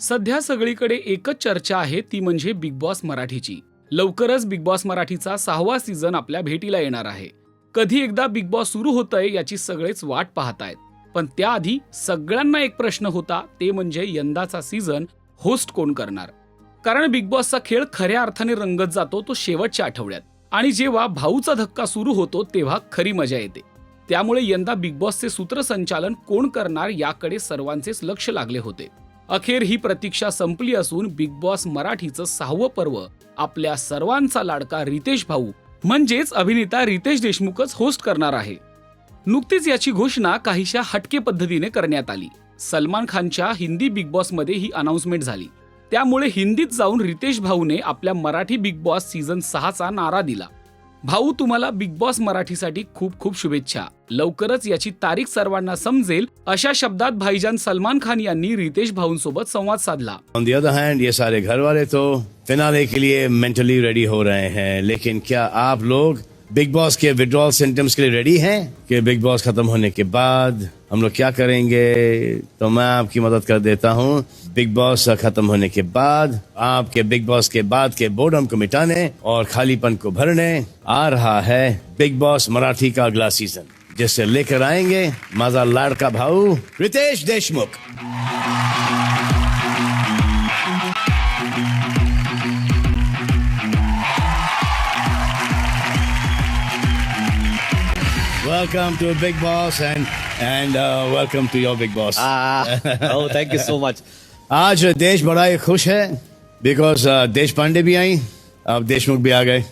सध्या सगळीकडे एकच चर्चा आहे ती म्हणजे बिग बॉस मराठीची. लवकरच बिग बॉस मराठीचा सहावा सीझन आपल्या भेटीला येणार आहे. कधी एकदा बिग बॉस सुरू होतंय याची सगळेच वाट पाहतायत. पण त्याआधी सगळ्यांना एक प्रश्न होता ते म्हणजे यंदाचा सीझन होस्ट कोण करणार? कारण बिग बॉसचा खेळ खऱ्या अर्थाने रंगत जातो तो शेवटच्या आठवड्यात. आणि जेव्हा भाऊचा धक्का सुरू होतो तेव्हा खरी मजा येते. त्यामुळे यंदा बिग बॉसचे सूत्रसंचालन कोण करणार याकडे सर्वांचेच लक्ष लागले होते. अखेर ही प्रतीक्षा संपली असून बिग बॉस मराठीचं सहावं पर्व आपल्या सर्वांचा लाडका रितेश भाऊ म्हणजेच अभिनेता रितेश देशमुखच होस्ट करणार आहे. नुकतीच याची घोषणा काहीशा हटके पद्धतीने करण्यात आली. सलमान खानच्या हिंदी बिग बॉसमध्ये ही अनाउन्समेंट झाली. त्यामुळे हिंदीत जाऊन रितेश भाऊने आपल्या मराठी बिग बॉस सीझन सहाचा नारा दिला. भाऊ तुम्हाला बिग बॉस मराठीसाठी खूप खूप शुभेच्छा. लवकरच याची तारीख सर्वांना समजेल अशा शब्दात भाईजान सलमान खान यांनी रितेश भाऊंसोबत संवाद साधला. ऑन दी अदर हैंड ये सारे घर वाले तो फिनाले के लिए मेंटली रेडी हो रहे हैं. लेकिन क्या आप लोग बिग बॉस के विड्रॉल सिम्टम्स के लिए रेडी हैं? कि बिग बॉस खत्म होने के बाद हम लोग क्या करेंगे? तो मैं आपकी मदद कर देता हूँ। बिग बॉस खत्म होने के बाद, आपके बिग बॉस के बाद के बोर्डम को मिटाने और खालीपन को भरने आ रहा है बिग बॉस मराठी का अगला सीज़न जिससे लेकर आएँगे मज़ा लाड़का भाऊ Ritesh Deshmukh. Welcome to Big Boss and and uh, welcome to your Big Boss. Ah, oh, thank you so much. आज देश बड़ा ही खुश है बिकॉज़ देश पांडे भी आई अब देशमुख भी आ गए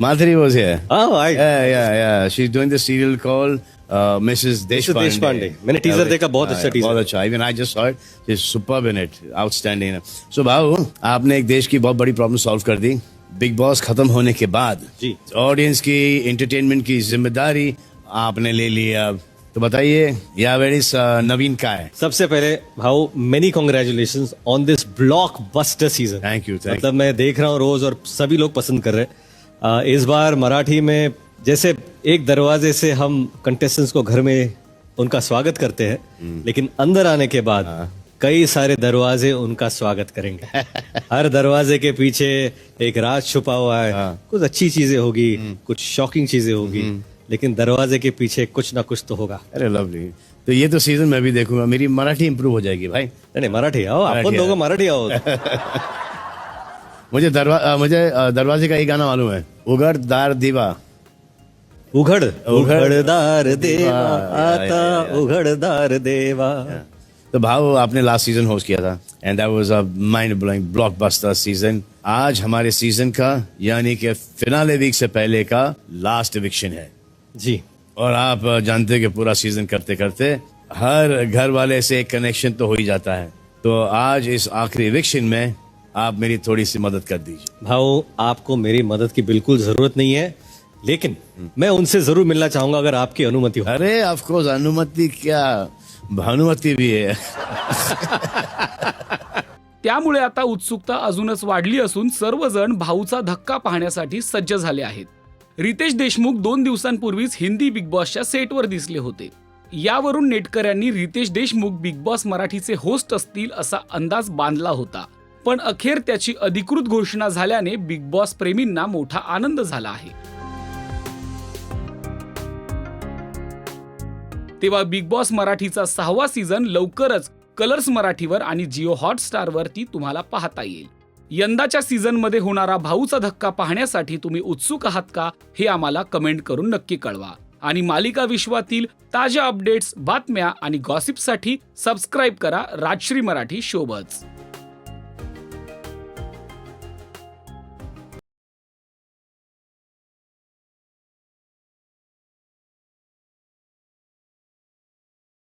Madhuri was here Oh, I, Yeah, yeah, yeah. She's doing the serial called uh, Mrs. Deshpande. Deshpande. मैंने teaser Uh, देखा, बहुत अच्छा uh, teaser. बहुत अच्छा. Even I just saw it. She's superb in it. Outstanding. So भाऊ, आपने एक देश की बहुत बड़ी प्रॉब्लम सॉल्व कर दी. बिग बॉस खत्म होने के बाद। ऑडियंस की एंटरटेनमेंट की ज़िम्मेदारी आपने ले ली अब तो बताइए या वेरी नवीन का है? सबसे पहले भाऊ many congratulation on this blockbuster season you, thank मतलब मैं देख रहा हूँ रोज और सभी लोग पसंद कर रहे हैं। इस बार मराठी में जैसे एक दरवाजे से हम कंटेस्टेंट्स को घर में उनका स्वागत करते हैं हम्म। लेकिन अंदर आने के बाद हाँ। कई सारे दरवाजे उनका स्वागत करेंगे। हर दरवाजे के पीछे एक राज छुपा हुआ है। हाँ। कुछ अच्छी चीज़ें होगी हम्म। कुछ शॉकिंग चीज़ें होगी। लेकिन दरवाजे के पीछे कुछ ना कुछ तो होगा। अरे लवली तो ये तो सीज़न मैं भी देखूँगा। मेरी मराठी इंप्रूव हो जाएगी भाई। नहीं मराठी आओ। दोघं आओ. मराठी आओ। मुझे दरवा मुझे दरवाजे का एक गाना मालूम है। उगड़ दार दीवा। उघड। उघड. उघडदार देवा। या, या, आता उघडदार देवा। तो भाव आपने लास्ट सीज़न होस्ट किया था। And that was a mind blowing blockbuster season आज हमारे सीज़न का यानी कि फिनाले वीक से पहले का लास्ट इविक्शन है। जी। और आप जानते हैं कि पूरा सीज़न करते करते हर घर वाले से एक कनेक्शन तो हो ही जाता है। तो आज इस आखिरी इविक्शन में आप मेरी थोड़ी सी मदद कर दीजिए। भाऊ आपको मेरी मदद की बिल्कुल ज़रूरत नहीं है लेकिन मैं उनसे ज़रूर मिलना चाहूँगा अगर आपकी अनुमति हो। अरे ऑफ़ कोर्स अनुमति क्या? भानुमति भी है। त्यामुळे आता उत्सुकता अजूनच वाढली असून सर्वजण भाऊचा धक्का पाहण्यासाठी सज्ज झाले आहेत. रितेश देशमुख दोन दिवसांपूर्वीच हिंदी बिग बॉसच्या सेटवर दिसले होते. यावरून नेटकऱ्यांनी रितेश देशमुख बिग बॉस मराठीचे होस्ट असतील असा अंदाज बांधला होता. पण अखेर त्याची अधिकृत घोषणा झाल्याने बिग बॉस प्रेमींना मोठा आनंद झाला आहे. तेव्हा बिग बॉस मराठीचा सहावा सीझन लवकरच कलर्स मराठीवर आणि जिओ हॉटस्टारवरती तुम्हाला पाहता येईल. यंदाच्या सीझनमध्ये होणारा भाऊचा धक्का पाहण्यासाठी तुम्ही उत्सुक आहात का हे आम्हाला कमेंट करून नक्की कळवा. आणि मालिका विश्वातील ताज्या अपडेट्स बातम्या आणि गॉसिपसाठी सबस्क्राईब करा राजश्री मराठी शोबच